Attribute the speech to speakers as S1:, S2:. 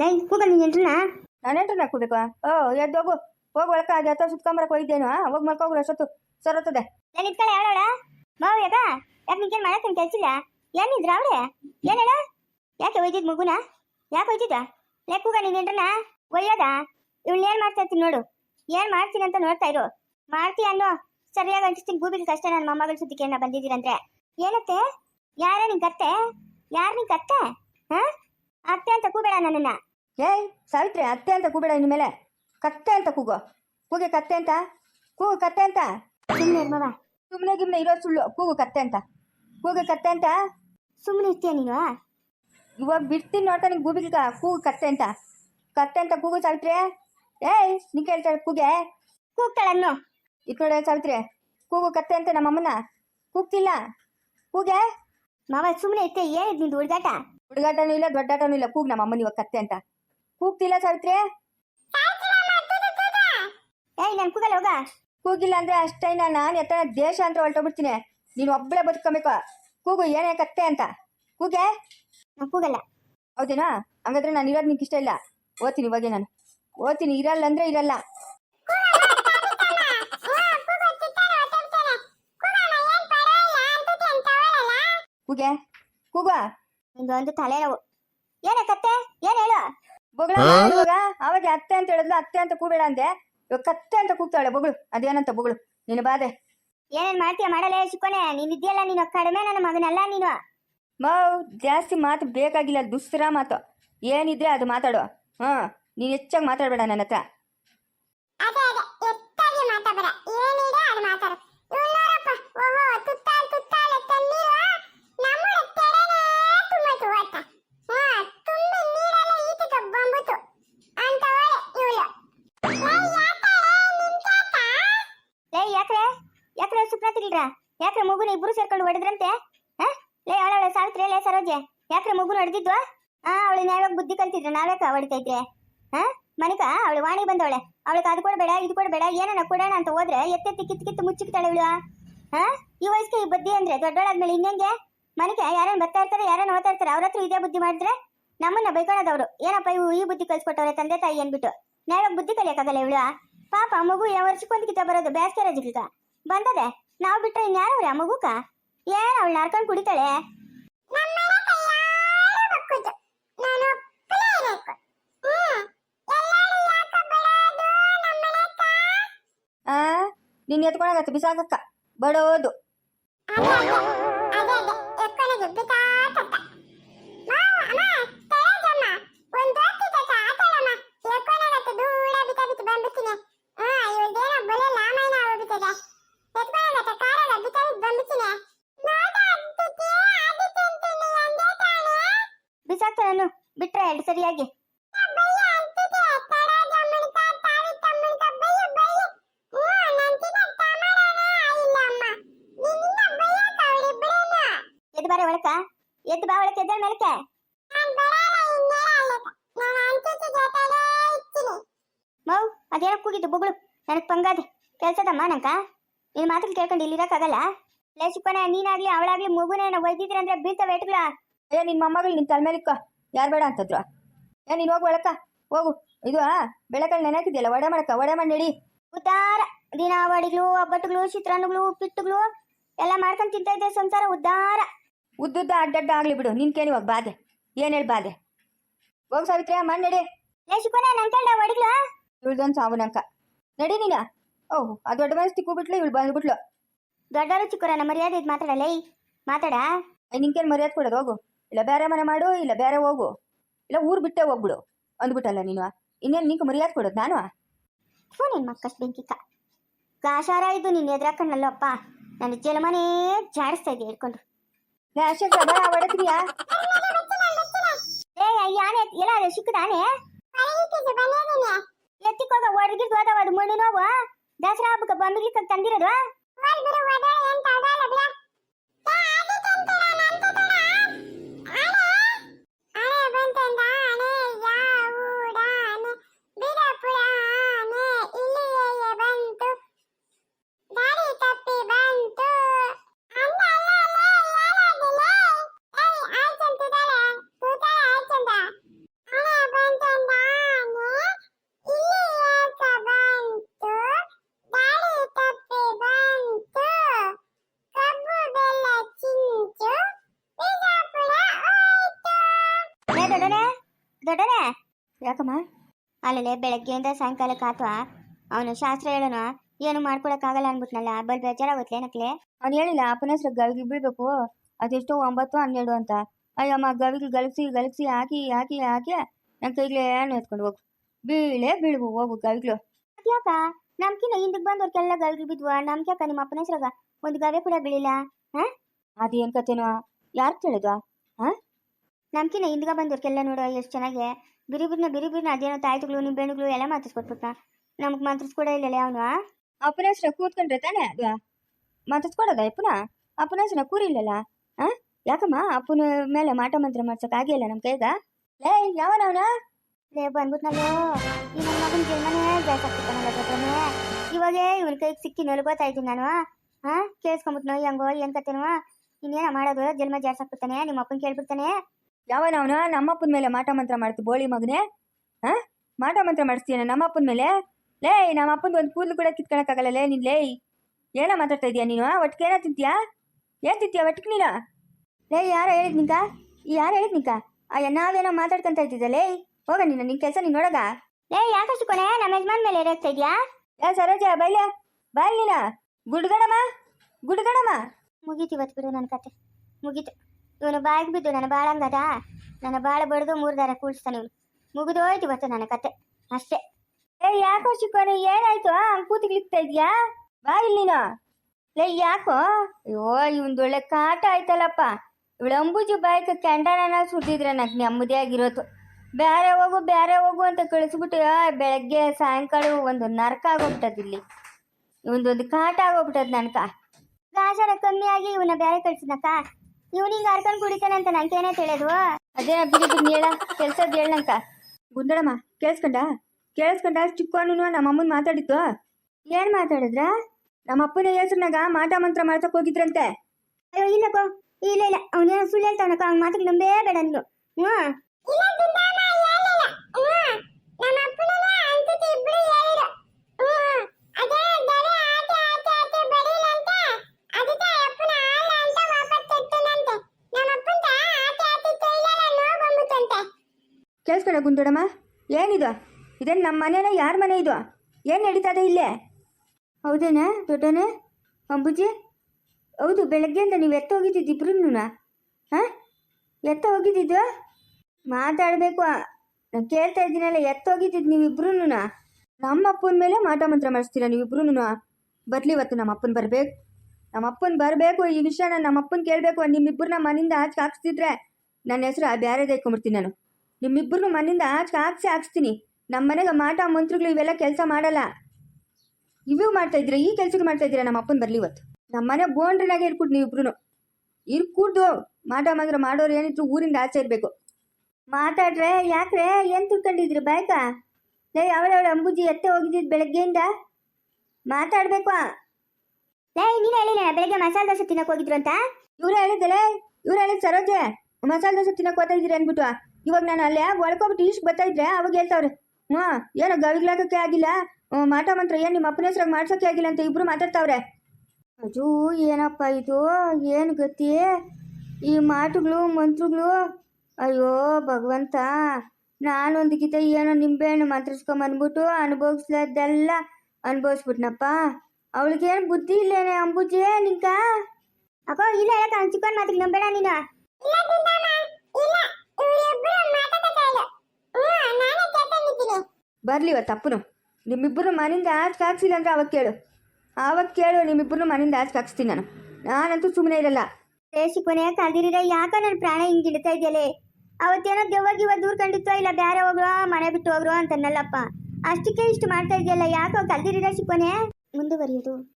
S1: ಲೈ ಕೂಗಲ್ ನೀನು ಎಂಟ್ರನ
S2: ನಾನು ಎಂಟ್ರನ್ನ ಕೂಬೇಕು ಓ ಎದ್ದೋಗು ಹೋಗಿ. ಒಳಕ ಅದು ಎತ್ತ ಸುತ್ಕೊಂಬರಕ್ಕೆ ಹೋಗಿದ್ದೇನು ಹೋಗಿ ಮಲ್ಕೋಗ್ರು ಅಷ್ಟೊತ್ತು ಸರತ್ತದೆ.
S1: ನಾನು ಇಟ್ಕಳ ಹೇಳೋಳ ಮಾವು ಯಾಕ ಯಾಕೆ ನಿಂಗೆ ಮಾಡಕ್ಕೆ ಕೆಲಸಿಲ್ಲ? ಏನಿದ್ರ ಅವಳೆ? ಏನ್ ಹೇಳ? ಯಾಕೆ ಒಯ್ದಿದ್ ಮಗುನ? ಯಾಕೆ ಒಯ್ದಿದ್ದ? ಲೈ ಕೂಗ ನೀನು ಎಂಟ್ರನ ಒಯ್ಯದ? ಇವಳು ಏನ್ ಮಾಡ್ತಾ ಇರ್ತೀನಿ ನೋಡು. ಏನ್ ಮಾಡ್ತೀನಿ ಅಂತ ನೋಡ್ತಾ ಇರು. ಮಾಡ್ತೀಯ ಅನ್ನೋ ಸರಿಯಾಗಿ ಅಂಟಿಸ್ತೀನಿ ಗೂಬಿಲ್ ಕಷ್ಟ ನನ್ನ ಮೊಮ್ಮಗಳ ಸುದ್ದಿಗೆ ನಾ ಬಂದಿದ್ದೀರಂದ್ರೆ. ಏನತ್ತೆ? ಯಾರ ನಿನ್ ಕತ್ತೆ? ಯಾರು ನಿನ್ ಕತ್ತೆ? ಹಾ? ಅತ್ತೆ ಅಂತ ಕೂಬೇಡ ನನ್ನನ್ನ.
S2: ಏಯ್, ಸಾವಿತ್ರಿ, ಅತ್ತೆ ಅಂತ ಕೂಬೇಡ ಇನ್ನು ಮೇಲೆ. ಕತ್ತೆ ಅಂತ ಕೂಗು. ಕೂಗೆ ಕತ್ತೆ ಅಂತ? ಕೂಗು ಕತ್ತೆ ಅಂತ?
S1: ಸುಮ್ಮನೆ ಇರ್ಮವ
S2: ಸುಮ್ಮನೆ ಗಿಮ್ನೆ ಇರೋ ಸುಳ್ಳು. ಕೂಗು ಕತ್ತೆ ಅಂತ. ಕೂಗು ಕತ್ತೆ ಅಂತ?
S1: ಸುಮ್ಮನೆ ಇರ್ತೀಯ ನೀನು?
S2: ಇವಾಗ ಬಿಡ್ತೀನಿ ನೋಡ್ತಾ ನಿಂಗೆ ಗೂಬಿಲ್ಕ ಕೂಗು ಕತ್ತೆ ಅಂತ. ಕತ್ತೆ ಅಂತ ಕೂಗು ಸಾವಿತ್ರಿ. ಏಯ್ ನೀ ಕೇಳ್ತಾಳೆ ಕೂಗೆ.
S1: ಕೂಗ್ತಾಳನ್ನು
S2: ಇದ್ ನೋಡ ಸಾವಿತ್ರಿ. ಕೂಗು ಕತ್ತೆ ಅಂತ ನಮ್ಮಮ್ಮನ ಕೂಗ್ತಿಲ್ಲ. ಕೂಗೆ?
S1: ಮಾವ ಸುಮ್ಮನೆ ಇರ್ತೀಯ? ಏನಿದ್ ನಿಂದು ಹುಡುಗಾಟ?
S2: ಹುಡುಗಾಟನೂ ಇಲ್ಲ, ದೊಡ್ಡಾಟನೂ ಇಲ್ಲ. ಕೂಗ್ ನಮ್ಮಮ್ಮನ ಇವಾಗ ಕತ್ತೆ ಅಂತ. ಕೂಗ್ತಿಲ್ಲ ಸಾವಿತ್ರಿ?
S1: ಏಯ್ ನಾನು ಕೂಗಲ್ಲ ಹೋಗ.
S2: ಕೂಗಿಲ್ಲ ಅಂದ್ರೆ ಅಷ್ಟೇ ನಾನು ಎತ್ತ ದೇಶ ಅಂತ ಹೊರಟೋಗ್ಬಿಡ್ತೀನಿ. ನೀನು ಒಬ್ಬಳೇ ಬದುಕೋಬೇಕು ಕೂಗು ಏನೇ ಕತ್ತೆ ಅಂತ. ಕೂಗೆ?
S1: ನಾನು ಕೂಗಲ್ಲ.
S2: ಹೌದೇನಾ? ಹಂಗಾದ್ರೆ ನಾನು ಇರೋದು ನಿಂಗೆ ಇಷ್ಟ ಇಲ್ಲ. ಓದ್ತೀನಿ ಇವಾಗೆ ನಾನು. ಓದ್ತೀನಿ ಇರಲ್ಲ ಅಂದ್ರೆ ಇರಲ್ಲ. ಕೂಗೆ? ಕೂಗ
S1: ನಿಂದು ಒಂದು ತಲೆ ಏನ ಕತ್ತೆ? ಏನ್ ಹೇಳು?
S2: ಬೊಗಳ ಇವಾಗ? ಅವಾಗ ಅತ್ತೆ ಅಂತ ಹೇಳಿದ್ಲು ಅತ್ತೆ ಅಂತ ಕೂಬೇಡ ಅಂದೆ. ಇವಾಗ ಕತ್ತೆ ಅಂತ ಕೂಗ್ತಾಳೆ ಬೊಗಳು. ಅದೇನಂತ ಬೊಗಳು? ನಿನ್ನ ಬಾದೆ.
S1: ಏನೇನ್ ಮಾಡ್ತೀಯ? ಮಾಡಲೇ ಚಿಕ್ಕೋನೆ ನೀನ್ ಇದೆಯಲ್ಲ ನೀನು? ಕಡಿಮೆ ನನ್ನ ಮಗನಲ್ಲ ನೀನು.
S2: ಮಾವ್ ಜಾಸ್ತಿ ಮಾತು ಬೇಕಾಗಿಲ್ಲ ದುಸ್ರ ಮಾತು. ಏನಿದ್ರೆ ಅದು ಮಾತಾಡು ಹಾ ನೀನ್ ಹೆಚ್ಚಾಗಿ ಮಾತಾಡಬೇಡ ನನ್ನ ಹತ್ರ.
S1: ಯಾಕ್ರೆ? ಯಾಕ್ರೆ ಸುಪ್ರತಿಲ್ರ ಯಾಕ್ರೆ ಮಗುನ ಇಬ್ರು ಸೇರ್ಕೊಂಡು ಹೊಡೆದ್ರಂತೆ? ಲೇ ಅವಳ ಸಾವಿತ್ರಿ, ಲೇ ಸರೋಜೆ. ಯಾಕ್ರೆ ಮಗುನ ಹೊಡೆದಿದ್ವಾ? ಹಾ ಅವಳು ನ್ಯಾಯವಾಗ ಬುದ್ಧಿ ಕಲ್ತಿದ್ರೆ, ನಾವ್ಯಾಕ ಹೊಡಿತೈತ್ರೆ? ಹಾ? ಮನಿಕ, ಅವಳು ವಾಣಿ ಬಂದವಳೆ. ಅವಳಿಗೆ ಅದು ಕೊಡಬೇಡ, ಇದು ಕೊಡಬೇಡ ಏನನ್ನ ಕೊಡೋಣ ಅಂತ ಹೋದ್ರೆ ಎತ್ತೆತ್ತಿ ಕಿತ್ತು ಕಿತ್ತು ಮುಚ್ಚಿಕ್ತಾಳೆ ಇವಳು. ಹಾ? ಈ ವಯಸ್ಸಿಗೆ ಈ ಬುದ್ಧಿ ಅಂದ್ರೆ ದೊಡ್ಡೋಳಾದ್ಮೇಲೆ ಇನ್ನೆಂಗೆ? ಮನೆಗೆ ಯಾರನ್ನ ಬರ್ತಾ ಇರ್ತಾರೆ ಯಾರನ್ನ ಹೋಗ್ತಾ ಇರ್ತಾರೆ, ಅವ್ರ ಹತ್ರ ಇದೇ ಬುದ್ಧಿ ಮಾಡಿದ್ರೆ ನಮ್ಮನ್ನ ಬೈಕೊಳ್ಳೋದವ್ರು ಏನಪ್ಪ ಇವು ಈ ಬುದ್ಧಿ ಕಲ್ಸ್ಕೊಟ್ಟವ್ರೆ ತಂದೆ ತಾಯಿ ಅಂದ್ಬಿಟ್ಟು? ನ್ಯಾಯವಾಗಿ ಬುದ್ಧಿ ಕಲಿಯಕ್ಕಾಗಲ್ಲ ಇವಳು? ಪಾಪ ಮಗು ಯಾವ ವರ್ಷಕ್ಕೊಂದು ಕಿತ್ತ ಬರೋದು? ಬೇಸಿಗೆ ರಜೆಗಿಲ್ಕ ಬಂದದೆ? ನಾವು ಬಿಟ್ರೆ ಇನ್ಯಾರವ್ರೆ ಆ ಮಗುಕ ಏನ್ ಅವಳು ನರ್ಕೊಂಡು ಕುಡಿತಾಳೆ?
S2: ನಿನ್ನ ಎತ್ಕೊಳಕತ್ತ ಎತ್ಕೊಳಗತ್ತೆ ಬಿಸಾಕಕ್ಕ. ಬಡೋದು.
S1: ಎದ್ದು ಬಾ ಒಳಕ್ಕೆ ಎದ್ದ ಮೇಲಕ್ಕೆ ಮೌ ಅದೇನೋ ಕೂಗಿದ್ದು ಬುಗಳು ನನಗೆ ಪಂಗಾದೆ. ಕೆಲ್ಸದಮ್ಮ ನಂಕ ನಿನ್ನ ಮಾತ್ರ ಕೇಳ್ಕೊಂಡು ಇಲ್ಲಿ ಇರೋಕ್ಕಾಗಲ್ಲ ಲೇ ಚಿಕ್ಕನೆ ನೀನಾಗ್ಲಿ ಅವಳಾಗ್ಲಿ ಮಗುನೇನ ಒಯ್ದಿದ್ರೆ ಅಂದ್ರೆ ಬೀಳ್ತಾವೆ ಏಟ್ಗಳ?
S2: ಏ ನಿನ್ನ ಮೊಮ್ಮಗಳು ನಿನ್ನ ತಲೆ ಮೇಲಿಕ್ಕ ಯಾರು ಬೇಡ ಅಂತದ್ರು. ಏ ನೀನು ಹೋಗು ಬೆಳಕ ಹೋಗು. ಇದು ಆ ಬೆಳಕಲ್ಲಿ ನೆನಕಿದ್ಯಲ್ಲ ಒಡೆ ಮಾಡಕ್ಕ. ಒಡೆ ಮಾಡಿ ನಡಿ.
S1: ಉದ್ದಾರ. ದಿನ ವಡಿಗಳು ಒಬ್ಬಟ್ಟುಗಳು ಚಿತ್ರಾನ್ನಗಳು ಉಪ್ಪಿಟ್ಟುಗಳು ಎಲ್ಲ ಮಾಡ್ಕೊಂಡು ತಿಂತ ಇದ್ದೆ ಸಂಸಾರ ಉದ್ದಾರ.
S2: ಉದ್ದುದ್ದ ಅಡ್ಡಡ್ಡ ಆಗ್ಲಿ ಬಿಡು ನಿನ್ಕೇನು ಇವಾಗ ಬಾಧೆ. ಏನ್ ಹೇಳಿ ಬಾಧೆ? ಹೋಗ್ ಸಾವಿತ್ರಿ ಮಾಡಿ ನಡಿ.
S1: ನನ್ ಕೇಳ
S2: ಇವಳ್ದೊಂದು ಸಾವು ನಂಕ. ನಡಿ ನೀನ. ಓಹ್ ಆ ದೊಡ್ಡ ಮನಸ್ಸು ತಿಕ್ಕೋಬಿಟ್ಲು ಇವಳು ಬಂದ್ಬಿಟ್ಲು.
S1: ದೊಡ್ಡವರು ಚಿಕ್ಕರನ್ನ ಮರ್ಯಾದೆ ಇದು ಮಾತಾಡಲ್ಲ ಏಯ್ ಮಾತಾಡ
S2: ನಿನ್ಕೇನು ಮರ್ಯಾದೆ ಕೊಡೋದು ಹೋಗು. ಇಲ್ಲ ಬೇರೆ ಮನೆ ಮಾಡು ಇಲ್ಲ ಬೇರೆ ಹೋಗು. ಇಲ್ಲ ಊರು ಬಿಟ್ಟೆ ಹೋಗ್ಬಿಡು. ಅಂದ್ಬಿಟ್ಟಲ್ಲ ನೀನು. ಇನ್ನೇನು ನಿಂಗೆ ಮರ್ಯಾದೆ ಕೊಡೋದು ನಾನು?
S1: ಫೋನ್ ಏನ್ ಮಕ್ಕಷ್ಟು ಬೆಂಕಿಕ್ಕ ಕಾಶಾರ ಇದು ನೀನು ಎದುರಾಕಣ್ಣಲ್ಲಪ್ಪ ನನ್ನ ಜಲಮನೇ ಜಾಡಿಸ್ತಾ ಇದೆ ಹಿಡ್ಕೊಂಡು
S2: ಲೇ ಅಶೋಕ ಬಾ ಹೊಡೆದ್ರಿಯಾ
S1: ಏ ಯಾನೆ ಎಲ್ಲ ಅದು ಸಿಕ್ಕದಾನೆ ಎತ್ತಿಕೋಗ ಒಡಗಿದ್ ಹೋದವ ಅದು ಮಣ್ಣು ನೋವು ದಸರಾ ಹಬ್ಬಕ್ಕೆ ಬಂಬಿಗ್ಲಿಕ್ಕೆ ತಂದಿರೋದು
S2: ಯಾಕಮ್ಮ?
S1: ಅಲ್ಲೇ ಬೆಳಗ್ಗೆಯಿಂದ ಸಾಯಂಕಾಲಕ್ಕೆ ಕಾತ್ವ ಅವನು ಶಾಸ್ತ್ರ ಹೇಳೋನು ಏನು ಮಾಡ್ಕೊಳಕ್ಕಾಗಲ್ಲ ಅನ್ಬಿಟ್ನಲ್ಲ ಬಲ್ ಬೇಜಾರಾಗುತ್ತೆ ನಕ್ಲೆ
S2: ಅವ್ನು ಹೇಳಿಲ್ಲ ಅಪ್ಪನ ಹೆಸರು ಗಲ್ಗಿ ಬೀಳ್ಬೇಕು ಅದೆಷ್ಟೋ ಒಂಬತ್ತು ಹನ್ನೆರಡು ಅಂತ. ಅಯ್ಯಮ್ಮ ಗವಿಗೆ ಗಲಗ್ಸಿ ಗಲಗ್ಸಿ ಹಾಕಿ ಹಾಕಿ ಹಾಕಿ ನನ್ನ ಕೈಗ್ಲೇ ಏನು ಎತ್ಕೊಂಡು ಹೋಗು. ಬೀಳೇ ಬೀಳ್ಬು ಹೋಗು ಗವಿಗ್ಲು
S1: ಯಾಕ ನಮ್ಕಿನ ಹಿಂದಕ್ಕೆ ಬಂದವ್ರಿಗೆಲ್ಲ ಗಲ್ಗಿ ಬಿದ್ವ? ನಮ್ ಯಾಕ ನಿಮ್ಮ ಅಪ್ಪನ ಹೆಸ್ರಾಗ ಒಂದು ಗವೆ ಕೂಡ ಬೀಳಿಲ್ಲ
S2: ಅದೇನು ಕತೆನೋ ಯಾರು ತಿಳಿದ್ವಾ
S1: ನಮ್ಕಿನ ಹಿಂದ್ಗ ಬಂದವ್ರಿಗೆಲ್ಲ ನೋಡು ಎಷ್ಟು ಚೆನ್ನಾಗಿ. ಬಿರಿ ಬಿರ್ನ ಬಿರಿ ಬಿರ್ನ ಅದೇನೋ ತಾಯ್ತುಗಳು ನಿಂಬೆಣ್ಣುಗಳು ಎಲ್ಲ ಮಾತಾಡ್ಸ್ಕೊಟ್ಬಿಟ್ಟ ನಮ್ಗೆ ಮಾತಾಡ್ಸ್ಕೊಡೇ ಇಲ್ಲಲ್ಲ ಅವನು
S2: ಅಪ್ಪನ ಹೆಸ್ರು ಕೂತ್ಕೊಂಡ್ರೆ ತಾನೇ ಅದು? ಮಾತಾಡ್ಸ್ಕೊಡೋದ ಅಪ್ಪನ? ಅಪ್ಪನ ಹೆಸ್ರನ್ನ ಕೂರಿಲ್ಲಲ್ಲ ಆ? ಯಾಕಮ್ಮ ಅಪ್ಪನ ಮೇಲೆ ಮಾಟ ಮಂತ್ರ ಮಾಡ್ಸಕ್ ಆಗಿಲ್ಲ ನಮ್ಮ ಕೈಗ? ಲೇ ಯಾವನವನ
S1: ಲೇ ಬಂದ್ಬಿಟ್ನಲ್ಲೋ. ಈ ನನ್ನ ಮಗನ ಆಗ್ತಿತ್ತಾನಲ್ಲ ಜೊತೆನೆ ಇವಾಗೇ ಇವನ ಕೈಗೆ ಸಿಕ್ಕಿ ನಲ್ಗೋತಾ ಇದ್ದೀನಿ ನಾನು ಹಾ ಕೇಳಿಸ್ಕೊಂಬಿಟ್ನೋ ಹೆಂಗೋ ಏನ್ ಕತೆನೋ? ಇನ್ನೇನ ಮಾಡೋದು? ಜನ್ಮ ಜಾಸ್ತಿ ಹಾಕ್ಬಿಡ್ತಾನೆ ನಿಮ್ಮ ಅಪ್ಪನ ಕೇಳ್ಬಿಡ್ತಾನೆ.
S2: ಯಾವನವನ ನಮ್ಮಪ್ಪನ ಮೇಲೆ ಮಾಟ ಮಂತ್ರ ಮಾಡ್ತು ಬೋಳಿ ಮಗನೇ. ಹಾಂ? ಮಾಟ ಮಂತ್ರ ಮಾಡಿಸ್ತೀಯ ನಮ್ಮಪ್ಪನ ಮೇಲೆ? ಲೇ ನಮ್ಮ ಅಪ್ಪನ ಒಂದು ಕೂದಲು ಕೂಡ ಕಿತ್ಕೊಳಕ್ಕಾಗಲ್ಲ. ಲೇ ನೀನು ಲೇ. ಏನೋ ಮಾತಾಡ್ತಾ ಇದೀಯ ನೀನು? ಒಟ್ಟಿಗೆ ಏನ ತಿಂತೀಯಾ? ಏನು ತಿಂತೀಯ? ಒಟ್ಟಿಗೆ ನೀನು? ಲೇ ಯಾರು ಹೇಳಿದ್ ನಿಂಕ ಯಾರು ಹೇಳಿದ್ ನಿಂಕ ಅಯ್ಯ ನಾವೇನೋ ಮಾತಾಡ್ಕೊಂತ ಇದ್ದಿದ್ದ ಲೇ. ಹೋಗ ನೀನು ನಿನ್ ಕೆಲಸ ನೀನು ನೋಡಗ.
S1: ಲೇ ಯಾಕಷ್ಟು ಕೊನೆ ನಮ್ಮ ಯಜಮಾನ್ ಮೇಲೆ ಏರಾಗ್ತಾ ಇದೀಯಾ?
S2: ಏ ಸರೋಜ ಬೈಲ. ಬಾಯ್ ನೀನ. ಗುಡ್ಗಡಮ್ಮ. ಗುಡ್ಗಡಮ್ಮ.
S1: ಮುಗೀತು ಇವತ್ತು ಬಿಡು ನನ್ನ ಕತೆ. ಮುಗೀತು. ಇವನು ಬಾಯಿಗೆ ಬಿದ್ದು ನನ್ನ ಬಾಳಂಗದ ನನ್ನ ಬಾಳ ಬಡ್ದು ಮೂರು ದಾರ ಕೂಡಿಸ್ತಾನೆ ಇವನು. ಮುಗಿದೋಯ್ತು ಇವತ್ತು ನನ್ನ ಕತೆ. ಅಷ್ಟೇ.
S2: ಏ ಯಾಕೋ ಚಿಕ್ಕೋನೆ ಏನಾಯ್ತು? ಹಂಗ್ ಕೂತಿಗ್ಲಿಕ್ತಾ ಇದ್ಯಾ? ಬಾ ಇಲ್ಲಿ ನೀನು. ಲೇ ಯಾಕೋ? ಅಯ್ಯೋ ಇವನ್ ಒಳ್ಳೆ ಕಾಟ ಆಯ್ತಲ್ಲಪ್ಪ. ಇವಳು ಅಂಬುಜು ಬಾಯ್ಕ ಕೆಂಡನ ಸುಟ್ಟಿದ್ರೆ ನನಗೆ ನೆಮ್ಮದಿ ಆಗಿರೋದು. ಬೇರೆ ಹೋಗು ಬೇರೆ ಹೋಗು ಅಂತ ಕಳಿಸ್ಬಿಟ್ಟು ಆ, ಬೆಳಗ್ಗೆ ಸಾಯಂಕಾಲ ಒಂದು ನರಕ ಆಗೋಗ್ಬಿಟ್ಟದ ಇಲ್ಲಿ. ಇವಂದೊಂದು ಕಾಟ ಆಗೋಗ್ಬಿಟ್ಟದ ನನ್ಕ.
S1: ಗಾಜನ ಕಮ್ಮಿ ಆಗಿ ಇವನ್ನ ಬೇರೆ ಕಳ್ಸಿದ್ನಕ್ಕ. ಇವನಿಗೆ ಹರ್ಕೊಂಡು ಕುಡಿತಾನೆ ಅಂತ ನಂಗೇನೇ ತಿಳಿಯೋದು
S2: ಅದೇ ಬಿಡಿ ಬಿಡಿ ಹೇಳ ಕೆಲ್ಸದ ಹೇಳಂಕ ಗುಂಡಳಮ್ಮ ಕೇಳಿಸ್ಕೊಂಡ? ಕೇಳಿಸ್ಕೊಂಡ ಚಿಕ್ಕೋನು ನಮ್ಮ ಅಮ್ಮನ ಮಾತಾಡಿತ್ತು ಏನ್ ಮಾತಾಡಿದ್ರ? ನಮ್ಮ ಅಪ್ಪನ ಹೆಸರಿನಾಗ ಮಾಟ ಮಂತ್ರ ಮಾಡ್ಸಕ್ ಹೋಗಿದ್ರಂತೆ.
S1: ಅಯ್ಯೋ ಇಲ್ಲಪ್ಪ. ಇಲ್ಲ ಇಲ್ಲ. ಅವನೇನೋ ಸುಳ್ಳು ಹೇಳ್ತಾವನಕ್ಕ ಅವ್ನ ಮಾತಿಗೆ ನಂಬೇ ಬೇಡ ನೀನು ಹ್ಞೂ
S2: ಗುಂಡಳಮ್ಮ ಏನಿದು? ಇದೇನು ನಮ್ಮ ಮನೇನ ಯಾರ ಮನೆ ಇದು? ಏನು ನಡೀತದೆ ಇಲ್ಲೇ? ಹೌದೇನಾ, ದೊಡ್ಡನೆ? ಅಂಬುಜಿ? ಹೌದು, ಬೆಳಗ್ಗೆಯಿಂದ ನೀವು ಎತ್ತ ಹೋಗಿದ್ದಿದ್ದು ಇಬ್ರು ಹಾಂ? ಎತ್ತ ಹೋಗಿದ್ದಿದ್ದು? ಮಾತಾಡಬೇಕು ನಾನು ಕೇಳ್ತಾ ಇದ್ದೀನಲ್ಲ, ಎತ್ತ ಹೋಗಿದ್ದಿದ್ದು ನೀವಿಬ್ರು ನಮ್ಮ ಅಪ್ಪನ ಮೇಲೆ ಮಾಟ ಮಂತ್ರ ಮಾಡಿಸ್ತೀರಾ ನೀವಿಬ್ರು ಬರಲಿ ಇವತ್ತು ನಮ್ಮ ಅಪ್ಪನ ಬರಬೇಕು. ನಮ್ಮ ಅಪ್ಪನ ಬರಬೇಕು, ಈ ವಿಷಯನ ನಮ್ಮ ಅಪ್ಪನ ಕೇಳಬೇಕು ನಮ್ಮ ಮನೆಯಿಂದ ಆಚೆ ಹಾಕ್ಸ್ತಿದ್ರೆ ನನ್ನ ಹೆಸರು ಬೇರೆದೇ ಇಟ್ಕೊಂಡ್ಬಿಡ್ತೀನಿ ನಾನು. ನಿಮ್ಮಿಬ್ಬರನ್ನು ಮನೆಯಿಂದ ಆಚೆ ಹಾಕ್ಸಿ ಹಾಕ್ಸ್ತೀನಿ. ನಮ್ಮ ಮನೆಗೆ ಮಾಟ, ಮಂತ್ರಿಗಳು ಇವೆಲ್ಲ ಕೆಲಸ ಮಾಡಲ್ಲ. ಇವ್ಯೂ ಮಾಡ್ತಾ ಇದ್ರೆ ಈ ಕೆಲಸಕ್ಕೆ ಮಾಡ್ತಾ ಇದ್ದೀರಾ? ನಮ್ಮ ಅಪ್ಪನ ಬರಲಿ ಇವತ್ತು. ನಮ್ಮ ಮನೆ ಬೋಂಡ್ರನಾಗೆ ಇರ್ಬಿಟ್ಟು ಇಬ್ರು ಇರ್ಕೂಡ್ದು. ಮಾಟ ಮಾತ್ರ ಮಾಡೋರು ಏನಿದ್ರು ಊರಿಂದ ಆಚೆ ಇರಬೇಕು. ಮಾತಾಡ್ರೆ, ಯಾಕ್ರೆ? ಏನು ತಿಳ್ಕೊಂಡಿದ್ರಿ ಬಾಯ್ಕ? ಲೇ ಅವಳವಳ ಅಂಬುಜಿ ಎತ್ತೆ ಹೋಗಿದ್ದಿದ್ದು ಬೆಳಗ್ಗೆಯಿಂದ. ಮಾತಾಡ್ಬೇಕು.
S1: ಲೇ, ನೀನು ಹೇಳಿಲ್ಲ, ಬೆಳಗ್ಗೆ ಮಸಾಲೆ ದೋಸೆ ತಿನ್ನಕ್ ಹೋಗಿದ್ರು ಅಂತ?
S2: ಇವ್ರು ಹೇಳಿದ್ದಲೇ? ಇವ್ರು ಹೇಳಿದ್ ಸರೋಜೆ, ಮಸಾಲ ದೋಸೆ ತಿನ್ನಕ್ ಹೋಗ್ತಾ ಇದ್ದೀರಿ ಅನ್ಬಿಟ್ಟು ಇವಾಗ ನಾನು ಅಲ್ಲೇ ಒಳ್ಕೊಬಿಟ್ಟು ಇಷ್ಟು ಬರ್ತಾಯಿದ್ರೆ ಅವಾಗ ಹೇಳ್ತಾವ್ರೆ ಹ್ಞೂ ಏನೋ ಗವಿಗ್ಲಾಕಕ್ಕೆ ಆಗಿಲ್ಲ ಮಾಟ ಮಂತ್ರ ಏನು ನಿಮ್ಮ ಅಪ್ಪನ ಹೆಸ್ರಾಗ ಮಾಡ್ಸೋಕ್ಕೆ ಆಗಿಲ್ಲ ಅಂತ ಇಬ್ರು ಮಾತಾಡ್ತಾವ್ರೆ. ಅದು ಏನಪ್ಪ ಇದು? ಏನು ಗತಿ? ಈ ಮಾತುಗಳು ಮಂತ್ರಗಳು? ಅಯ್ಯೋ ಭಗವಂತ ನಾನೊಂದು ಗೀತೆ ಏನೋ ನಿಂಬೆಹಣ್ಣು ಮಂತ್ರಿಸ್ಕೊಂಬಂದ್ಬಿಟ್ಟು ಅನುಭವಿಸ್ಲದ್ದೆಲ್ಲ ಅನುಭವಿಸ್ಬಿಟ್ನಪ್ಪ. ಅವಳಿಗೇನು ಬುದ್ಧಿ ಇಲ್ಲೇನೆ ಅಂಬುಜಿ ನಿಂಕ?
S1: ಅಪ್ಪ ಇಲ್ಲ ಯಾಕ ಚಿಕ್ಕನ್ ಮಾತಿಗೆ ನಂಬೇಡ ನೀನು?
S2: ಬರ್ಲಿ ಇವತ್ತು ಅಪ್ಪನು ನಿಮ್ಮಿಬ್ಬರು ಮನೆಯಿಂದ ಆಚೆ ಹಾಕ್ಸಿಲ್ಲ ಅಂದ್ರೆ ಅವಾಗ ಕೇಳು. ಆವಾಗ ಕೇಳು ನಿಮ್ಮಿಬ್ಬರು ಮನೆಯಿಂದ ಆಚೆ ಹಾಕ್ಸ್ತೀನಿ ನಾನು. ನಾನಂತೂ ಸುಮ್ಮನೆ ಇರಲ್ಲ.
S1: ದೇಶಿ ಕೊನೆಯ ಕಲ್ದಿರಿರ ಯಾಕ ನನ್ನ ಪ್ರಾಣ ಹಿಂಗೆ ಇಡ್ತಾ ಇದೆಯಲ್ಲೇ ಅವತ್ತೇನೋ ದೆವ್ವಾಗಿ ಇವಾಗ ದೂರ ಕಂಡಿತ್ತೋ ಇಲ್ಲ ಬೇರೆ ಹೋಗ್ರೋ ಮನೆ ಬಿಟ್ಟು ಹೋಗ್ರೋ ಅಂತನ್ನಲ್ಲಪ್ಪ. ಅಷ್ಟಕ್ಕೆ ಇಷ್ಟು ಮಾಡ್ತಾ ಇದೆಯಲ್ಲ ಯಾಕೋ ಕಲ್ದಿರಿರ ಶಿಕೊನೆ? ಮುಂದುವರಿಯೋದು.